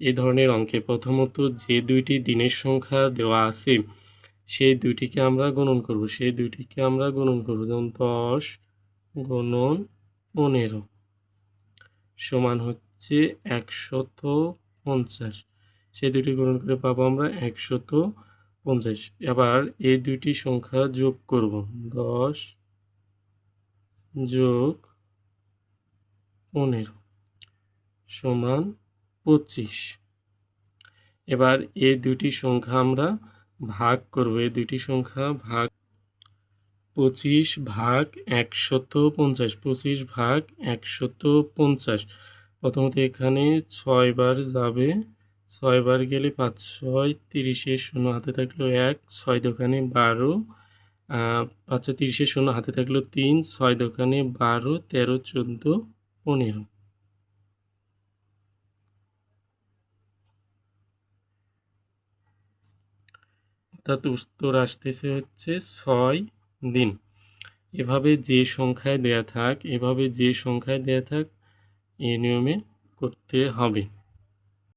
এই ধরনের অঙ্কে প্রথমত যে দুইটি দিনের সংখ্যা দেওয়া আছে, সেই দুইটিকে আমরা গুণন করব। সেই দুইটিকে আমরা গুণন করব যেমন দশ গণন পনেরো সমান হচ্ছে একশত পঞ্চাশ। সেই দুটি গুণন করে পাবো আমরা একশত পঞ্চাশ। এবার এই দুইটি সংখ্যা যোগ করব। দশ যোগ পনেরো সমান পঁচিশ। এবার এই দুটি সংখ্যা আমরা ভাগ করব। এই দুটি সংখ্যা ভাগ পঁচিশ ভাগ একশত পঞ্চাশ। পঁচিশ ভাগ একশত পঞ্চাশ। প্রথমত এখানে ছয়বার যাবে। ছয়বার গেলে পাঁচ, ছয় তিরিশের শূন্য হাতে থাকল এক, ছয় দোকানে বারো পাঁচশো তিরিশের শূন্য হাতে থাকল তিন, ছয় দোকানে বারো, তেরো, চোদ্দ, পনেরো। অর্থাৎ উত্তর আসতেছে হচ্ছে ছয় দিন। এভাবে যে সংখ্যায় দেয়া থাক, এভাবে যে সংখ্যায় দেয়া থাক এই নিয়মে করতে হবে।